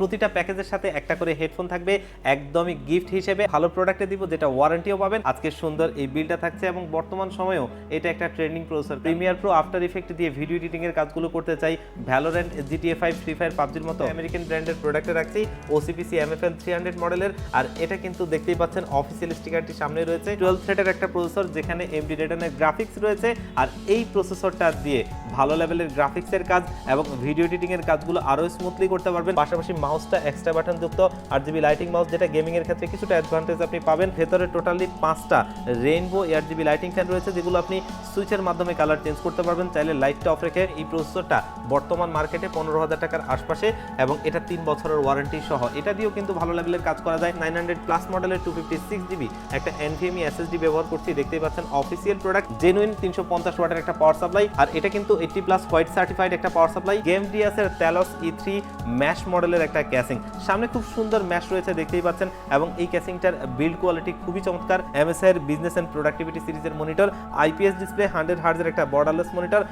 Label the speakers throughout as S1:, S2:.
S1: প্রতিটা প্যাকেজের সাথে একটা করে হেডফোন থাকবে, একদমই গিফট হিসেবে। ভালো প্রোডাক্টে দিব, যেটা ওয়ারেন্টিও পাবেন। আজকে সুন্দর এই বিলটা থাকছে এবং বর্তমান সময়েও এটা একটা trending processor. Premiere Pro, after effect দিয়ে ভিডিও এডিটিং এর কাজগুলো করতে চাই। Valorant GTA five Free Fire পাবজির মতো আমেরিকান ব্র্যান্ডের প্রোডাক্টে রাখছি। ওসিপিসি এমএফএল থ্রি হান্ড্রেড মডেলের আর এটা কিন্তু দেখতেই পাচ্ছেন অফিসিয়াল স্টিকারটি সামনে রয়েছে। টুয়েলভ থ্রেডের একটা প্রসেসর, যেখানে এমডি রেডনের গ্রাফিক্স রয়েছে। আর এই প্রসেসরটা দিয়ে ভালো লেভেলের গ্রাফিক্সের কাজ এবং ভিডিও এডিটিং এর কাজগুলো আরও স্মুথলি করতে পারবেন। পাশাপাশি মাউসটা এক্সট্রা বাটন যুক্ত আর জিবি লাইটিং মাউস যেটা গেমিং এর ক্ষেত্রে কিছুটা অ্যাডভান্টেজ আপনি পাবেন। ভেতরে টোটালি পাঁচটা rainbow air GB lighting fan রয়েছে, যেগুলো আপনি সুইচের মাধ্যমে কালার চেঞ্জ করতে পারবেন। চাইলে লাইটটা অফ রেখে এই প্রসেসরটা বর্তমান মার্কেটে পনেরো হাজার টাকার আশপাশে এবং এটা তিন বছরের ওয়ারেন্টি সহ। এটা দিয়েও কিন্তু ভালো লেভেলের কাজ করা যায়। নাইন হান্ড্রেড প্লাস মডেলের টু ফিফটি সিক্স জিবি একটা এনভিএমই এসএসডি ব্যবহার করছি, দেখতেই পাচ্ছেন অফিসিয়াল প্রোডাক্ট জেনুইন তিনশো পঞ্চাশ ওয়াটের একটা পাওয়ার সাপ্লাই আর এটা কিন্তু এইটটি প্লাস হোয়াইট সার্টিফাইড একটা পাওয়ার সাপ্লাই গেম ডিএসের তেলস ই থ্রি ম্যাশ মডেলের একটা ক্যাসিং সামনে খুব সুন্দর ম্যাশ রয়েছে, দেখতেই পাচ্ছেন। এবং এই ক্যাসিংটার বিল্ড কোয়ালিটি খুবই চমৎকার। এমএসআই এর বিজনেস অ্যান্ড প্রোডাক্টিভিটি সিরিজের মনিটর আইপিএস ডিসপ্লে হান্ড্রেড হার্জের একটা বর্ডারলেস মনিটর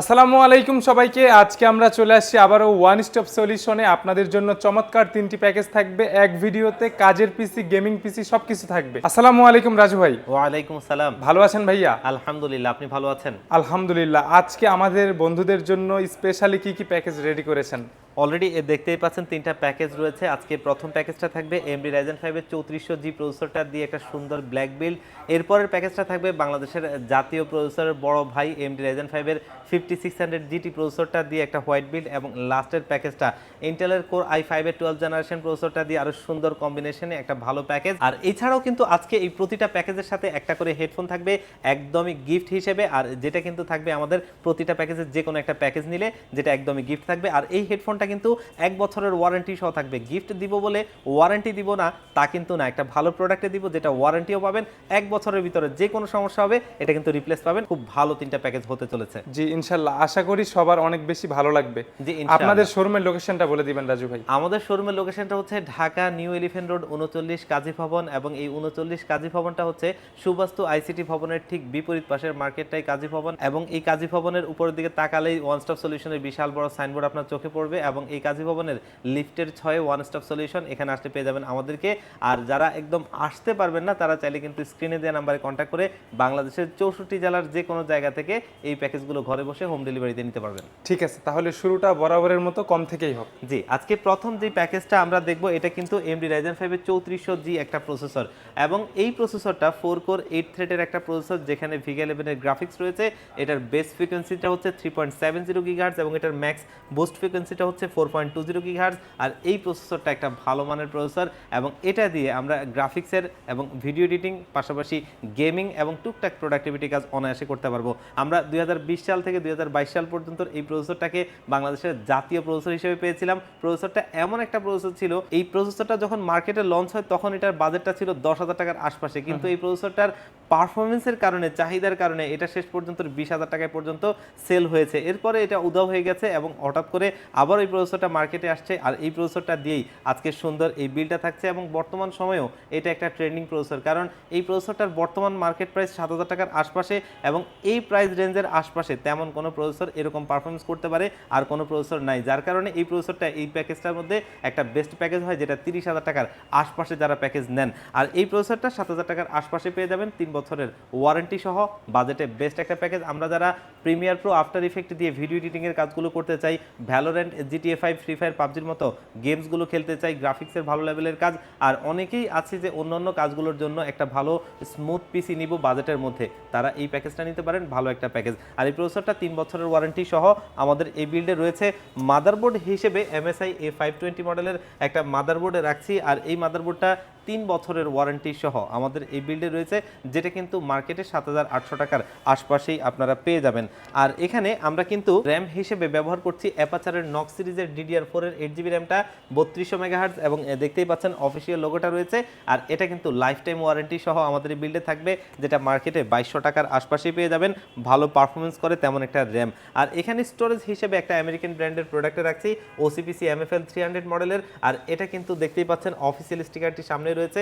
S2: আসসালামু আলাইকুম সবাইকে। আজকে আমরা চলে আসছি আবারও ওয়ান স্টপ সলিউশনে আপনাদের জন্য চমৎকার তিনটি প্যাকেজ থাকবে। এক ভিডিওতে কাজের পিসি গেমিং পিসি সবকিছু থাকবে। আসসালামু আলাইকুম রাজু ভাই।
S1: ওয়ালাইকুম সালাম
S2: ভালো আছেন ভাইয়া?
S1: আলহামদুলিল্লাহ আপনি ভালো আছেন?
S2: আলহামদুলিল্লাহ। আজকে আমাদের বন্ধুদের জন্য স্পেশালি কি কি প্যাকেজ রেডি করেছেন?
S1: অলরেডি দেখতেই পাচ্ছেন, তিনটা প্যাকেজ রয়েছে। আজকে প্রথম প্যাকেজটা থাকবে এমডি রাইজেন ফাইভের চৌত্রিশশো জি প্রসেসরটা দিয়ে একটা সুন্দর ব্ল্যাক বিল্ড এরপরের প্যাকেজটা থাকবে বাংলাদেশের জাতীয় প্রসেসরের বড় ভাই এমডি রাইজেন ফাইভের ফিফটি সিক্স হান্ড্রেড জিটি প্রসেসরটা দিয়ে একটা হোয়াইট বিল্ড এবং লাস্টের প্যাকেজটা ইন্টেলের কোর আই ফাইভের টুয়েলভ জেনারেশন প্রসেসরটা দিয়ে আরও সুন্দর কম্বিনেশনে একটা ভালো প্যাকেজ আর এছাড়াও কিন্তু আজকে এই প্রতিটা প্যাকেজের সাথে একটা করে হেডফোন থাকবে, একদমই গিফট হিসেবে। আর যেটা কিন্তু থাকবে আমাদের প্রতিটা প্যাকেজের যে কোনো একটা প্যাকেজ নিলে, যেটা একদমই গিফট থাকবে। আর এই হেডফোনটা কিন্তু এক বছরের ওয়ারেন্টি সহ থাকবে। গিফট দিব বলে ওয়ারেন্টি দিব না তা কিন্তু না। একটা ভালো প্রোডাক্টে দিব যেটা ওয়ারেন্টিও পাবেন। এক বছরের ভিতরে যে কোনো সমস্যা হবে এটা কিন্তু রিপ্লেস পাবেন। খুব ভালো তিনটা প্যাকেজ হতে চলেছে।
S2: জি ইনশাল্লাহ। আশা করি সবার অনেক বেশি ভালো লাগবে।
S1: জি,
S2: আপনাদের শোরুমের লোকেশনটা বলে দিবেন রাজু ভাই।
S1: আমাদের শোরুমের লোকেশনটা হচ্ছে ঢাকা নিউ এলিফেন্ট রোড উনচল্লিশ কাজী ভবন এবং এই উনচল্লিশ কাজী ভবনটা হচ্ছে সুবাস্তু আইসিটি ভবনের ঠিক বিপরীত পাশের মার্কেটটাই কাজী ভবন এবং এই কাজী ভবনের উপরের দিকে তাকালেই ওয়ান স্টপ সলিউশনের বিশাল বড় সাইনবোর্ড আপনার চোখে পড়বে এবং এই কাজী ভবনের লিফটের ছয়ে ওয়ান স্টপ সলিউশন এখানে আসতে পেয়ে যাবেন আমাদেরকে। আর যারা একদম আসতে পারবেন না তারা চাইলে কিন্তু স্ক্রিনে দেওয়া নাম্বারে কন্ট্যাক্ট করে বাংলাদেশের চৌষট্টি জেলার যে কোনো জায়গা থেকে এই প্যাকেজগুলো ঘরে বসে হোম ডেলিভারিতে নিতে পারবেন।
S2: ঠিক আছে তাহলে শুরুটা বরাবরের মতো কম থেকেই হোক।
S1: জি আজকে প্রথম যে প্যাকেজটা আমরা দেখব এটা কিন্তু এমডি রাইজেন ফাইভের চৌত্রিশশো জি একটা প্রসেসর এবং এই প্রসেসরটা ফোর কোর এইট থ্রেডের একটা প্রসেসর যেখানে ভিগা ইলেভেনের গ্রাফিক্স রয়েছে। এটার বেস ফ্রিকোয়েন্সিটা হচ্ছে three point seven zero gigahertz এবং এটার ম্যাক্স বুস্ট ফ্রিকোয়েন্সিটা হচ্ছে four point two zero gigahertz আর এই প্রসেসরটা একটা ভালো মানের প্রসেসর এবং এটা দিয়ে আমরা গ্রাফিক্সের এবং ভিডিও এডিটিং পাশাপাশি গেমিং এবং টুকটাক প্রোডাক্টিভিটি কাজ অনায়াসে করতে পারব। আমরা দুই হাজার বিশ সাল থেকে দুই হাজার বাইশ সাল পর্যন্ত এই প্রসেসরটাকে বাংলাদেশের জাতীয় প্রসেসর হিসেবে পেয়েছিলাম। প্রসেসরটা এমন একটা প্রসেসর ছিল, এই প্রসেসরটা যখন মার্কেটে লঞ্চ হয়, তখন এটার বাজেটটা ছিল দশ হাজার টাকার আশপাশে। কিন্তু এই প্রসেসরটার পারফরমেন্সের কারণে, চাহিদার কারণে এটা শেষ পর্যন্ত বিশ হাজার টাকায় পর্যন্ত সেল হয়েছে। এরপরে এটা উদাও হয়ে গেছে এবং হঠাৎ করে আবার এই প্রসেসরটা মার্কেটে আসছে আর এই প্রসেসরটা দিয়েই আজকে সুন্দর এই বিলটা থাকছে এবং বর্তমান সময়েও এটা একটা ট্রেন্ডিং প্রসেসর কারণ এই প্রসেসরটার বর্তমান মার্কেট প্রাইস সাত হাজার টাকার আশপাশে এবং এই প্রাইস রেঞ্জের আশপাশে তেমন কোনো প্রসেসর এরকম পারফরমেন্স করতে পারে আর কোনো প্রসেসর নাই। যার কারণে এই প্রসেসরটা এই প্যাকেজটার মধ্যে একটা বেস্ট প্যাকেজ হয় যেটা তিরিশ হাজার টাকার আশপাশে যারা প্যাকেজ নেন। আর এই প্রসেসরটা সাত হাজার টাকার আশপাশে পেয়ে যাবেন, তিন বছরের ওয়ারেন্টি সহ বাজেটে বেস্ট একটা প্যাকেজ আমরা যারা প্রিমিয়ার প্রো আফটার ইফেক্ট দিয়ে ভিডিও এডিটিংয়ের কাজগুলো করতে চাই Valorant GTA five Free Fire পাবজির মতো গেমসগুলো খেলতে চাই গ্রাফিক্সের ভালো লেভেলের কাজ। আর অনেকেই আছে যে অন্যান্য কাজগুলোর জন্য একটা ভালো স্মুথ পিসি নিব বাজেটের মধ্যে। তারা এই প্যাকেজটা নিতে পারেন, ভালো একটা প্যাকেজ আর এই প্রসেসরটা তিন বছরের ওয়ারেন্টি সহ আমাদের এই বিল্ডে রয়েছে। মাদারবোর্ড হিসেবে এমএসআই এ ফাইভ টোয়েন্টি মডেলের একটা মাদারবোর্ডে রাখছি। আর এই মাদারবোর্ডটা তিন বছরের ওয়ারেন্টি সহ আমাদের এই বিল্ডে রয়েছে, যেটা কিন্তু মার্কেটে সাত হাজার আটশো টাকার আশপাশেই আপনারা পেয়ে যাবেন। আর এখানে আমরা কিন্তু র্যাম হিসেবে ব্যবহার করছি অ্যাপাচারের নক সিরিজের ডিডিআর ফোরের এইট জিবি র্যামটা বত্রিশশো মেগাহার্জ এবং দেখতেই পাচ্ছেন অফিসিয়াল লোগোটা রয়েছে। আর এটা কিন্তু লাইফ টাইম ওয়ারেন্টি সহ আমাদের এই বিল্ডে থাকবে, যেটা মার্কেটে বাইশশো টাকার আশপাশেই পেয়ে যাবেন। ভালো পারফরমেন্স করে তেমন একটা র্যাম আর এখানে স্টোরেজ হিসেবে একটা আমেরিকান ব্র্যান্ডের প্রোডাক্টে রাখছি ওসিপিসি এমএফএল থ্রি হান্ড্রেড মডেলের আর এটা কিন্তু দেখতেই পাচ্ছেন অফিসিয়াল স্টিকারটি সামনে রয়েছে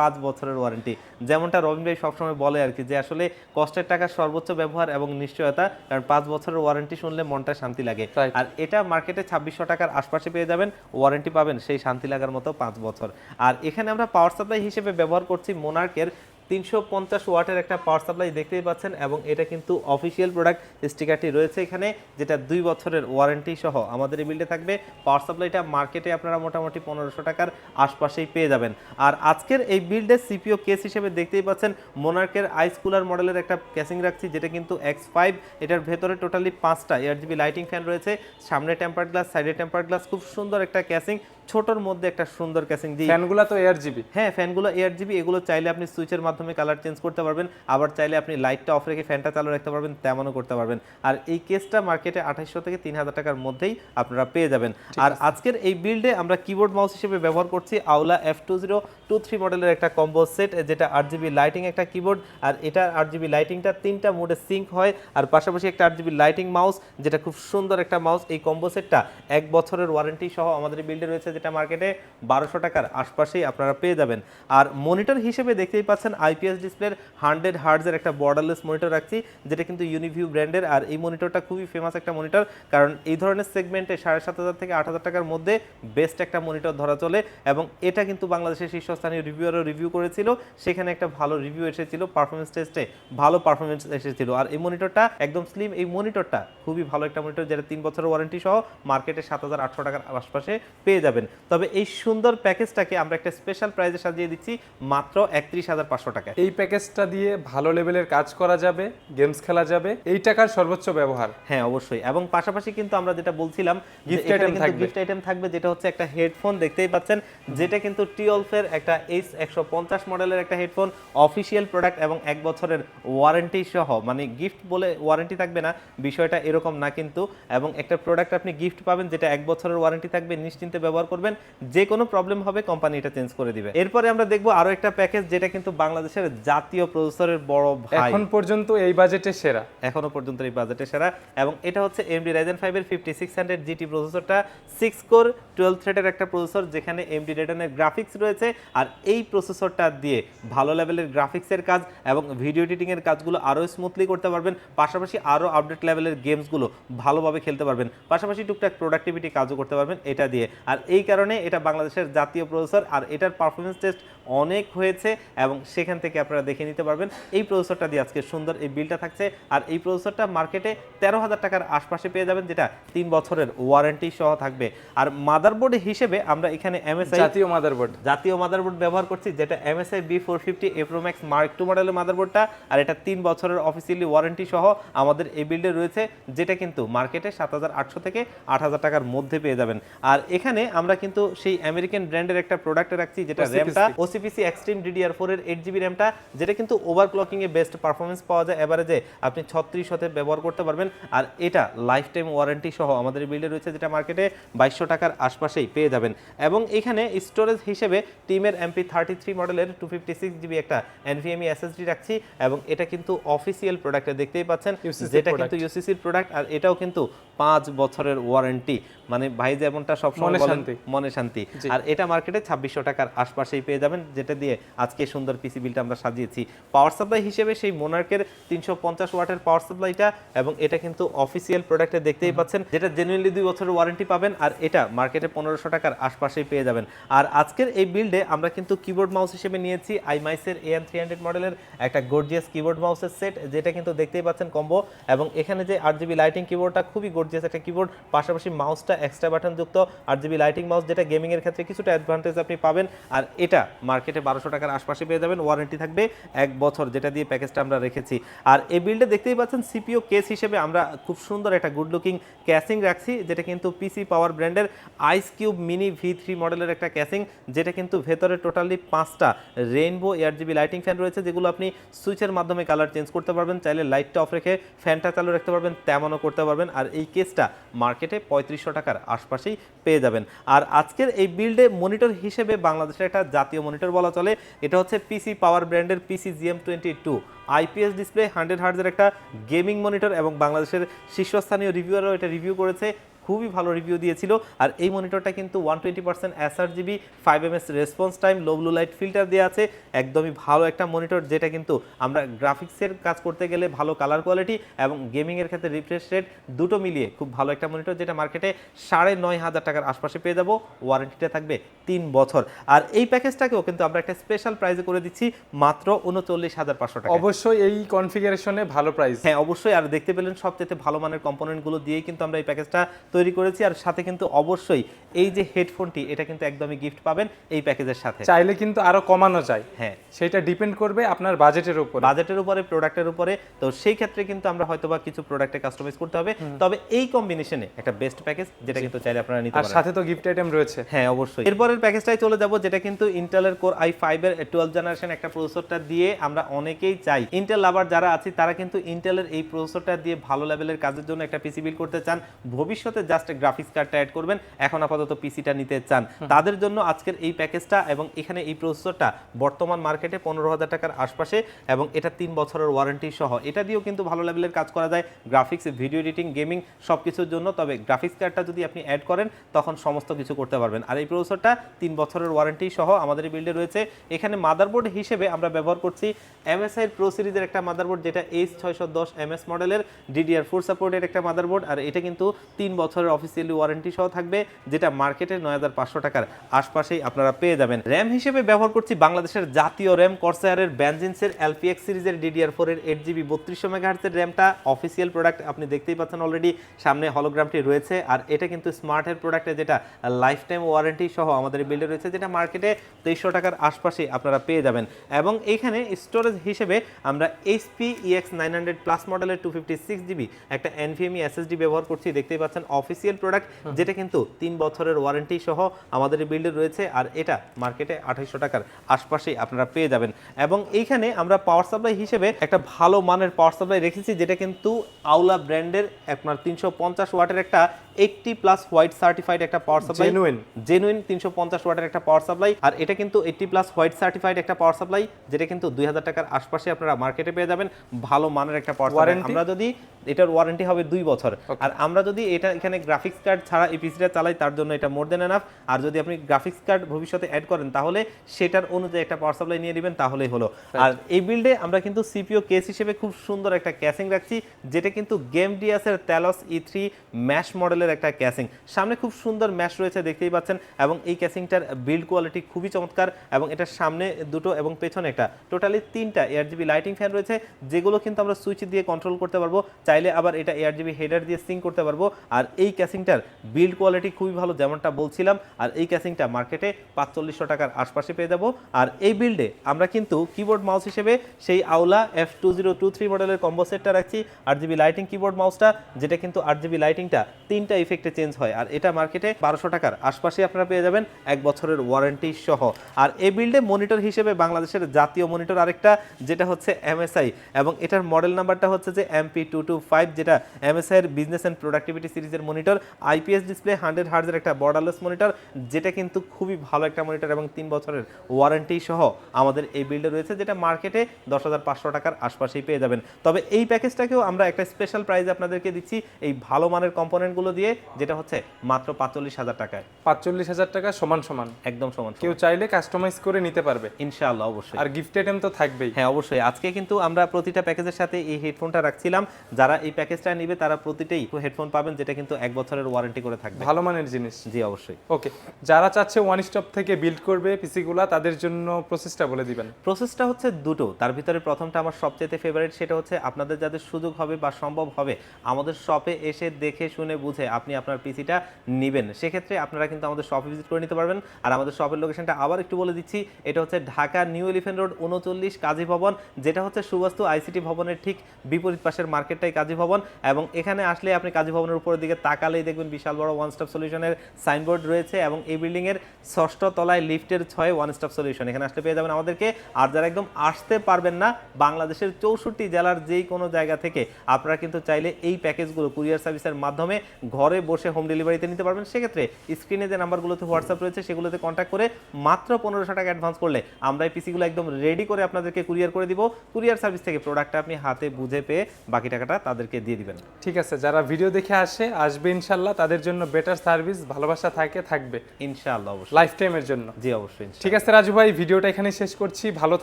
S2: পাঁচ বছরের
S1: ওয়ারেন্টি যেমনটা রবিন ভাই সবসময় বলে আর কি যে আসলে কষ্টের টাকার সর্বোচ্চ ব্যবহার এবং নিশ্চয়তা কারণ পাঁচ বছরের ওয়ারেন্টি শুনলে মনটা শান্তি লাগে। আর এটা মার্কেটে ছাব্বিশশো টাকার আশপাশে পেয়ে যাবেন ওয়ারেন্টি পাবেন সেই শান্তি লাগার মতো পাঁচ বছর। আর এখানে আমরা পাওয়ার সাপ্লাই হিসেবে ব্যবহার করছি মোনার্কের তিনশো পঞ্চাশ ওয়াটের একটা পাওয়ার সাপ্লাই দেখতেই পাচ্ছেন এবং এটা কিন্তু অফিসিয়াল প্রোডাক্ট স্টিকারটি রয়েছে এখানে, যেটা দুই বছরের ওয়ারেন্টি সহ আমাদের এই থাকবে। পাওয়ার সাপ্লাইটা মার্কেটে আপনারা মোটামুটি পনেরোশো টাকার আশপাশেই পেয়ে যাবেন। আর আজকের এই বিল্ডে সিপিও কেস হিসেবে দেখতেই পাচ্ছেন মোনার্কের আইস কুলার মডেলের একটা ক্যাসিং রাখছি, যেটা কিন্তু এক্স ফাইভ এটার ভেতরে টোটালি পাঁচটা এয়ার জিবি লাইটিং ফ্যান রয়েছে, সামনে টেম্পার গ্লাস সাইডে টেম্পার গ্লাস খুব সুন্দর একটা ক্যাসিং ছোটর মধ্যে একটা সুন্দর ক্যাসিং দিয়ে
S2: ফ্যানগুলো তো এয়ার জিবি
S1: হ্যাঁ ফ্যানগুলো এয়ার জিবি এগুলো চাইলে আপনি সুইচের মাধ্যমে কালার চেঞ্জ করতে পারবেন। আবার চাইলে আপনি লাইটটা অফ রেখে ফ্যানটা চালু রাখতে পারবেন তেমনও করতে পারবেন। আর এই কেসটা মার্কেটে আঠাইশশো থেকে তিন হাজার টাকার মধ্যেই আপনারা পেয়ে যাবেন। আর আজকের এই বিল্ডে আমরা কিবোর্ড মাউস হিসেবে ব্যবহার করছি Aula F two zero two three মডেলের একটা কম্বো সেট যেটা আট জিবি লাইটিং একটা কিবোর্ড আর এটা আট জিবি লাইটিংটা তিনটা মোডে সিঙ্ক হয়। আর পাশাপাশি একটা আট জিবি লাইটিং মাউস যেটা খুব সুন্দর একটা মাউস এই কম্বো সেটটা এক বছরের ওয়ারেন্টি সহ আমাদের বিল্ডে রয়েছে যেটা মার্কেটে বারোশো টাকার আশপাশেই আপনারা পেয়ে যাবেন। আর মনিটর হিসেবে দেখতেই পাচ্ছেন আইপিএস ডিসপ্লের হান্ড্রেড হার্ডসের একটা বর্ডারলেস মনিটর রাখছি, যেটা কিন্তু ইউনিভিউ ব্র্যান্ডের আর এই মনিটরটা খুবই ফেমাস একটা মনিটর কারণ এই ধরনের সেগমেন্টে সাড়ে সাত হাজার থেকে আট হাজার টাকার মধ্যে বেস্ট একটা মনিটর ধরা চলে। এবং এটা কিন্তু বাংলাদেশের শীর্ষস্থানীয় রিভিউয়ারও রিভিউ করেছিল, সেখানে একটা ভালো রিভিউ এসেছিল পারফরমেন্স টেস্টে ভালো পারফরমেন্স এসেছিল। আর এই মনিটরটা একদম স্লিম এই মনিটরটা খুবই ভালো একটা মনিটর যেটা তিন বছরের ওয়ারেন্টি সহ মার্কেটে সাত হাজার আটশো টাকার আশপাশে পেয়ে যাবেন। তবে এই সুন্দর প্যাকেজটাকে আমরা একটা স্পেশাল প্রাইজে সাজিয়ে দিচ্ছি মাত্র একত্রিশ হাজার পাঁচশো টাকায়।
S2: এই প্যাকেজটা দিয়ে ভালো লেভেলের কাজ করা যাবে গেমস খেলা যাবে এই টাকার সর্বোচ্চ ব্যবহার।
S1: হ্যাঁ অবশ্যই। এবং পাশাপাশি কিন্তু আমরা যেটা বলছিলাম
S2: Gift item থাকবে।
S1: গিফট আইটেম থাকবে যেটা হচ্ছে একটা হেডফোন দেখতেই পাচ্ছেন। যেটা কিন্তু টিওলফের একটা এইচ একশো পঞ্চাশ মডেলের একটা হেডফোন অফিসিয়াল প্রোডাক্ট এবং এক বছরের ওয়ারেন্টি সহ। মানে গিফট বলে ওয়ারেন্টি থাকবে না বিষয়টা এরকম না কিন্তু। এবং একটা প্রোডাক্ট আপনি গিফট পাবেন যেটা এক বছরের ওয়ারেন্টি থাকবে নিশ্চিন্তে ব্যবহার করবেন যে কোনো প্রবলেম হবে কোম্পানি এটা চেঞ্জ করে দিবে। এরপরে আমরা দেখব আরও একটা প্যাকেজ যেটা কিন্তু বাংলাদেশের জাতীয় প্রসেসরের বড় ভাই।
S2: এখন পর্যন্ত এই বাজেটে সেরা।
S1: এখনও পর্যন্ত এই বাজেটে সেরা এবং এটা হচ্ছে এমডি রাইজেন ফাইভের ফিফটি সিক্স হান্ড্রেড জিটি প্রসেসরটা সিক্স কোর টুয়েলভ থ্রেডের একটা প্রসেসর যেখানে এমডি রেডনের গ্রাফিক্স রয়েছে। আর এই প্রসেসরটা দিয়ে ভালো লেভেলের গ্রাফিক্সের কাজ এবং ভিডিও এডিটিংয়ের কাজগুলো আরও স্মুথলি করতে পারবেন। পাশাপাশি আরও আপডেট লেভেলের গেমসগুলো ভালোভাবে খেলতে পারবেন। পাশাপাশি টুকটাক প্রোডাক্টিভিটি কাজও করতে পারবেন এটা দিয়ে। আর এই কারণে এটা বাংলাদেশের জাতীয় প্রসেসর আর এটার পারফরমেন্স টেস্ট অনেক হয়েছে এবং সেখান থেকে আপনারা দেখে নিতে পারবেন। এই প্রসেসরটা দিয়ে আজকে সুন্দর এই বিলটা থাকছে আর এই প্রসেসরটা মার্কেটে তেরো হাজার টাকার আশপাশে পেয়ে যাবেন যেটা তিন বছরের ওয়ারেন্টি সহ থাকবে। আর মাদারবোর্ড হিসেবে আমরা এখানে এমএসআই
S2: জাতীয় মাদারবোর্ড
S1: জাতীয় মাদারবোর্ড ব্যবহার করছি যেটা MSI B four fifty A Pro Max mark two মডেলের মাদারবোর্ডটা আর এটা তিন বছরের অফিসিয়ালি ওয়ারেন্টি সহ আমাদের এই বিল্ডে রয়েছে যেটা কিন্তু মার্কেটে সাত হাজার আটশো থেকে আট হাজার টাকার মধ্যে পেয়ে যাবেন। আর এখানে আমরা কিন্তু সেই আমেরিকান ব্র্যান্ডের একটা প্রোডাক্ট রাখছি যেটা র্যামটা ওসিপিসি এক্সট্রিম ডিডিআর ফোর এর এইট জিবি র্যামটা যেটা কিন্তু ওভারক্লকিং এ বেস্ট পারফরমেন্স পাওয়া যায় এভারেজে আপনি ছত্রিশ হতে ব্যবহার করতে পারবেন আর এটা লাইফ টাইম ওয়ারেন্টি সহ আমাদের বিল্ডে রয়েছে যেটা মার্কেটে বাইশশো টাকার আশপাশেই পেয়ে যাবেন এবং এখানে স্টোরেজ হিসেবে টিমের এমপি থার্টি থ্রি মডেলের টু ফিফটি সিক্স জিবি একটা এনভিএমই এসএসডি রাখছি এবং এটা কিন্তু অফিসিয়াল প্রোডাক্টে দেখতেই পাচ্ছেন যেটা। কিন্তু ইউসিসির প্রোডাক্ট আর এটাও কিন্তু পাঁচ বছরের ওয়ারেন্টি মানে ভাই যেমনটা সবসময় বলেন। মনে শান্তি। আর এটা মার্কেটে ছাব্বিশশো টাকার আশপাশেই পেয়ে যাবেন যেটা দিয়ে আজকে সুন্দর পিসি বিলটা আমরা সাজিয়েছি। পাওয়ার সাপ্লাই হিসেবে সেই মোনার্কের তিনশো পঞ্চাশ ওয়াটের পাওয়ার সাপ্লাইটা এবং এটা কিন্তু অফিসিয়াল প্রোডাক্টে দেখতেই পাচ্ছেন যেটা জেনুইনলি দুই বছরের ওয়ারেন্টি পাবেন আর এটা মার্কেটে পনেরোশো টাকার আশপাশেই পেয়ে যাবেন। আর আজকের এই বিল্ডে আমরা কিন্তু কিবোর্ড মাউস হিসেবে নিয়েছি আইমাইসের এএন থ্রি হান্ড্রেড মডেলের একটা গর্জিয়াস কিবোর্ড মাউসের সেট যেটা কিন্তু দেখতেই পাচ্ছেন কম্বো এবং এখানে যে আট জিবি লাইটিং কিবোর্ডটা খুবই গর্জিয়াস একটা কিবোর্ড পাশাপাশি মাউসটা এক্সট্রা বাটন যুক্ত আট জিবি লাইটিং মাউস, যেটা গেমিংয়ের ক্ষেত্রে কিছুটা অ্যাডভান্টেজ আপনি পাবেন। আর এটা মার্কেটে বারোশো টাকার আশপাশে পেয়ে যাবেন। ওয়ারেন্টি থাকবে এক বছর, যেটা দিয়ে প্যাকেজটা আমরা রেখেছি। আর এই বিল্ডে দেখতেই পাচ্ছেন সিপিও কেস হিসেবে আমরা খুব সুন্দর একটা গুড লুকিং ক্যাসিং রাখছি, যেটা কিন্তু পিসি পাওয়ার ব্র্যান্ডের ice cube mini V three মডেলের একটা ক্যাসিং যেটা কিন্তু ভেতরে টোটালি পাঁচটা rainbow air GB lighting fan রয়েছে, যেগুলো আপনি সুইচের মাধ্যমে কালার চেঞ্জ করতে পারবেন। চাইলে লাইটটা অফ রেখে ফ্যানটা চালু রাখতে পারবেন, তেমনও করতে পারবেন। আর এই কেসটা মার্কেটে পঁয়ত্রিশশো টাকার আশপাশেই পেয়ে যাবেন। আর আজকের এই বিল্ডে মনিটর হিসেবে বাংলাদেশের একটা জাতীয় মনিটর বলা চলে। এটা হচ্ছে পিসি পাওয়ার ব্র্যান্ডের PC GM twenty two IPS display hundred হার্জের একটা গেমিং মনিটর এবং বাংলাদেশের শীর্ষস্থানীয় রিভিউয়ারও এটা রিভিউ করেছে। খুবই ভালো রিভিউ দিয়েছিল। আর এই মনিটরটা কিন্তু one twenty percent SR GB five M S response time low blue light filter দেওয়া আছে। একদমই ভালো একটা মনিটর যেটা কিন্তু আমরা গ্রাফিক্সের কাজ করতে গেলে ভালো কালার কোয়ালিটি এবং গেমিংয়ের ক্ষেত্রে রিফ্রেশ রেট দুটো মিলিয়ে খুব ভালো একটা মনিটর যেটা মার্কেটে সাড়ে নয় হাজার টাকার আশপাশে পেয়ে যাব। ওয়ারেন্টিটা থাকবে তিন বছর। আর এই প্যাকেজটাকেও কিন্তু আমরা একটা স্পেশাল প্রাইসে করে দিচ্ছি মাত্র উনচল্লিশ হাজার পাঁচশো টাকা
S2: অবশ্যই। এই কনফিগারেশনে ভালো প্রাইস
S1: হ্যাঁ অবশ্যই। আর দেখতে পেলেন সবচেয়ে ভালো মানের কম্পোনেন্টগুলো দিয়েই কিন্তু আমরা এই প্যাকেজটা তৈরি করেছি। আর সাথে কিন্তু অবশ্যই এই যে হেডফোনটি এটা কিন্তু একদমই গিফট পাবেন এই প্যাকেজের সাথে।
S2: চাইলে কিন্তু আরও কমানো যায়।
S1: হ্যাঁ।
S2: সেটা ডিপেন্ড করবে আপনার বাজেটের উপর।
S1: বাজেটের উপরে প্রোডাক্টের উপরে। তো সেই ক্ষেত্রে কিন্তু আমরা হয়তোবা কিছু প্রোডাক্টে কাস্টমাইজ করতে হবে। তবে এই কম্বিনেশনে একটা বেস্ট প্যাকেজ যেটা কিন্তু চাইলে আপনারা নিতে
S2: আর
S1: পারেন।
S2: সাথে তো গিফট আইটেম রয়েছে।
S1: হ্যাঁ অবশ্যই। এরপরের প্যাকেজটাই চলে যাব যেটা কিন্তু ইন্টেলের কোর আই ফাইভের টুয়েলভ জেনারেশন একটা প্রসেসরটা দিয়ে আমরা অনেকেই চাই ইন্টেল লাভার যারা আছে তারা কিন্তু ইন্টেলের এই প্রসেসরটা দিয়ে ভালো লেভেলের কাজের জন্য একটা পিসি বিল্ড করতে চান। ভবিষ্যতে জাস্ট গ্রাফিক্স কার্ডটা অ্যাড করবেন এখন আপাতত পিসিটা নিতে চান। তাদের জন্য আজকের এই প্যাকেজটা এবং এখানে এই প্রসেসরটা বর্তমান মার্কেটে পনেরো হাজার টাকার আশপাশে এবং এটা তিন বছরের ওয়ারেন্টি সহ। এটা দিয়েও কিন্তু ভালো লেভেলের কাজ করা যায় গ্রাফিক্স ভিডিও এডিটিং গেমিং সব কিছুর জন্য। তবে গ্রাফিক্স কার্ডটা যদি আপনি অ্যাড করেন তখন সমস্ত কিছু করতে পারবেন। আর এই প্রসেসরটা তিন বছরের ওয়ারেন্টি সহ আমাদের বিল্ডে রয়েছে। এখানে মাদারবোর্ড হিসেবে আমরা ব্যবহার করছি এমএসআই প্রো সিরিজের একটা মাদারবোর্ড, যেটা এইচ ছয়শো দশ এমএস মডেলের ডিডিআর ফোর সাপোর্টের একটা মাদারবোর্ড, আর এটা কিন্তু তিন বছরের অফিসিয়ালি ওয়ারেন্টি সহ থাকবে, যেটা মার্কেটে নয় হাজার পাঁচশো টাকার আশপাশেই আপনারা পেয়ে যাবেন। র্যাম হিসেবে ব্যবহার করছি বাংলাদেশের জাতীয় র্যাম কর্সায়ারের ব্যানজিন্সের এলপিএক্স সিরিজের ডিডিআর ফোর এর এইট জিবি বত্রিশশো মেগাহার্সের র্যামটা অফিসিয়াল প্রোডাক্ট আপনি দেখতেই পাচ্ছেন অলরেডি সামনে হলোগ্রামটি রয়েছে, আর এটা কিন্তু স্মার্টের প্রোডাক্টে যেটা লাইফ টাইম ওয়ারেন্টি সহ আমাদের বিল্ডে রয়েছে, যেটা মার্কেটে তেইশশো টাকার আশপাশে আপনারা পেয়ে যাবেন। এবং এখানে স্টোরেজ হিসেবে আমরা HP EX nine hundred plus মডেলের টু ফিফটি সিক্স জিবি একটা এনভিএমই এসএসডি ব্যবহার করছি দেখতেই পাচ্ছেন অফিসিয়াল প্রোডাক্ট যেটা কিন্তু তিন বছরের ওয়ারেন্টি সহ আমাদের বিল্ডে রয়েছে আর এটা মার্কেটে আঠাইশশো টাকার আশপাশেই আপনারা পেয়ে যাবেন। এবং এইখানে আমরা পাওয়ার সাপ্লাই হিসেবে একটা ভালো মানের পাওয়ার সাপ্লাই রেখেছি যেটা কিন্তু আউলা ব্র্যান্ডের আপনার তিনশো পঞ্চাশ ওয়াটের একটা এইটটি প্লাস হোয়াইট সার্টিফাইড একটা পাওয়ার সাপ্লাই
S2: Genuine।
S1: জেনুইন তিনশো পঞ্চাশ ওয়াটের একটা পাওয়ার সাপ্লাই আর এটা কিন্তু এইটটি প্লাস হোয়াইট সার্টিফাইড একটা পাওয়ার সাপ্লাই যেটা কিন্তু দুই হাজার টাকার আশপাশে আপনারা মার্কেটে পেয়ে যাবেন ভালো মানের একটা পাওয়ার আমরা যদি এটার ওয়ারেন্টি হবে দুই বছর। আর আমরা যদি এটা এখানে গ্রাফিক্স কার্ড ছাড়া এই পিসিটা চালাই তার জন্য এটা মোর দেন এনাফ আর যদি আপনি গ্রাফিক্স কার্ড ভবিষ্যতে অ্যাড করেন তাহলে সেটার অনুযায়ী একটা পাওয়ার সাপ্লাই নিয়ে নেবেন তাহলেই হলো। আর এই বিল্ডে আমরা কিন্তু সিপিও কেস হিসেবে খুব সুন্দর একটা ক্যাসিং রাখছি যেটা কিন্তু গেম ডিএসের ট্যালস ই থ্রি ম্যাশ মডেলের একটা ক্যাসিং সামনে খুব সুন্দর ম্যাশ রয়েছে দেখতেই পাচ্ছেন এবং এই ক্যাসিংটার বিল্ড কোয়ালিটি খুবই চমৎকার এবং এটার সামনে দুটো এবং পেছনে একটা টোটালি তিনটা এয়ার জিবি লাইটিং ফ্যান রয়েছে, যেগুলো কিন্তু আমরা সুইচ দিয়ে কন্ট্রোল করতে পারব। চাইলে আবার এটা এয়ার জিবি হেডার দিয়ে সিং করতে পারব। আর এই ক্যাসিংটার বিল্ড কোয়ালিটি খুবই ভালো, যেমনটা বলছিলাম। আর এই ক্যাসিংটা মার্কেটে পাঁচচল্লিশশো টাকার আশপাশে পেয়ে যাব। আর এই বিল্ডে আমরা কিন্তু কিবোর্ড মাউস হিসেবে সেই Aula F two zero two three মডেলের কম্বো সেটটা রাখছি। আট জিবি লাইটিং কিবোর্ড মাউসটা যেটা কিন্তু আট জিবি লাইটিংটা তিনটা ইফেক্টে চেঞ্জ হয়। আর এটা মার্কেটে বারোশো টাকার আশপাশে আপনারা পেয়ে যাবেন এক বছরের ওয়ারেন্টি সহ। আর এই বিল্ডে মনিটর হিসেবে বাংলাদেশের জাতীয় মনিটর আরেকটা, যেটা হচ্ছে এমএসআই এবং এটার মডেল নাম্বারটা হচ্ছে যে এমপি টু টু ফাইভ যেটা এমএসআই এর বিজনেস অ্যান্ড প্রোডাক্টিভিটি সিরিজের মনিটর আইপিএস ডিসপ্লে হান্ড্রেড হার্জের একটা বর্ডারলেস মনিটর যেটা কিন্তু খুবই ভালো একটা মনিটর এবং তিন বছরের ওয়ারেন্টি সহ আমাদের এই বিল্ডে রয়েছে যেটা মার্কেটে দশ হাজার পাঁচশো টাকার আশপাশেই পেয়ে যাবেন। তবে এই প্যাকেজটাকেও আমরা একটা স্পেশাল প্রাইজে আপনাদেরকে দিচ্ছি এই ভালো মানের কম্পোনেন্টগুলো দিয়ে যেটা হচ্ছে মাত্র পাঁচচল্লিশ হাজার টাকায়।
S2: পাঁচচল্লিশ হাজার টাকা সমান সমান।
S1: একদম সমান
S2: কেউ চাইলে কাস্টমাইজ করে নিতে পারবে।
S1: ইনশাআল্লাহ অবশ্যই।
S2: আর গিফট আইটেম তো থাকবেই।
S1: হ্যাঁ অবশ্যই। আজকে কিন্তু আমরা প্রতিটা প্যাকেজের সাথে এই হেডফোনটা রাখছিলাম। যারা এই প্যাকেজটা নেবে তারা প্রতিটাই হেডফোন পাবেন যেটা কিন্তু এক বছরের ওয়ারেন্টি করে থাকবে।
S2: ভালো মানের জিনিস।
S1: জি অবশ্যই।
S2: ওকে যারা চাচ্ছে ওয়ান স্টপ থেকে বিল্ড করবে পিসিগুলা তাদের জন্য প্রসেসটা বলে দিবেন।
S1: প্রসেসটা হচ্ছে দুটো। তার ভিতরে প্রথমটা আমার সবচেয়ে ফেভারিট সেটা হচ্ছে আপনাদের যাদের সুযোগ হবে বা সম্ভব হবে আমাদের শপে এসে দেখে শুনে বুঝে আপনি আপনার পিসিটা নেবেন। সেক্ষেত্রে আপনারা কিন্তু আমাদের শপে ভিজিট করে নিতে পারবেন। আর আমাদের শপের লোকেশনটা আবার একটু বলে দিচ্ছি এটা হচ্ছে ঢাকা নিউ এলিফেন্ট রোড উনচল্লিশ কাজী ভবন যেটা হচ্ছে সুবাস্তু আইসিটি ভবনের ঠিক বিপরীত পাশের মার্কেটটাই কাজী ভবন এবং এখানে আসলে আপনি কাজী ভবনের উপরের দিকে তাকালেই দেখবেন বিশাল বড় ওয়ান স্টপ সলিউশনের সাইনবোর্ড রয়েছে এবং এই বিল্ডিং এর ষষ্ঠ তলায় লিফটের ছয় ওয়ান স্টপ সলিউশন এখানে আসলে পেয়ে যাবেন আমাদেরকে। আর যারা একদম আসতে পারবেন না, বাংলাদেশের চৌষট্টি জেলার যেই কোনো জায়গা থেকে আপনারা কিন্তু চাইলে এই প্যাকেজগুলো কুরিয়ার সার্ভিসের মাধ্যমে ঘরে বসে হোম ডেলিভারিতে নিতে পারবেন। সেক্ষেত্রে স্ক্রিনে যে নাম্বারগুলোতে হোয়াটসঅ্যাপ রয়েছে, সেগুলোতে কন্ট্যাক্ট করে মাত্র পনেরোশো টাকা অ্যাডভান্স করলে আমরা এই পিসিগুলো একদম রেডি করে আপনাদেরকে কুরিয়ার করে দিব। কুরিয়ার সার্ভিস থেকে প্রোডাক্টটা আপনি হাতে বুঝে পেয়ে বাকি টাকাটা তাদেরকে দিয়ে দিবেন।
S2: ঠিক আছে যারা ভিডিও দেখে আসে আসবে ইনশাল্লাহ তাদের জন্য বেটার সার্ভিস ভালোবাসা থাকে থাকবে।
S1: ইনশাআল্লাহ অবশ্যই।
S2: লাইফ টাইমের জন্য।
S1: জি অবশ্যই
S2: ঠিক আছে রাজু ভাই ভিডিওটা এখানে শেষ করছি ভালো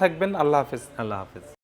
S2: থাকবেন আল্লাহ হাফেজ।
S1: আল্লাহ হাফেজ।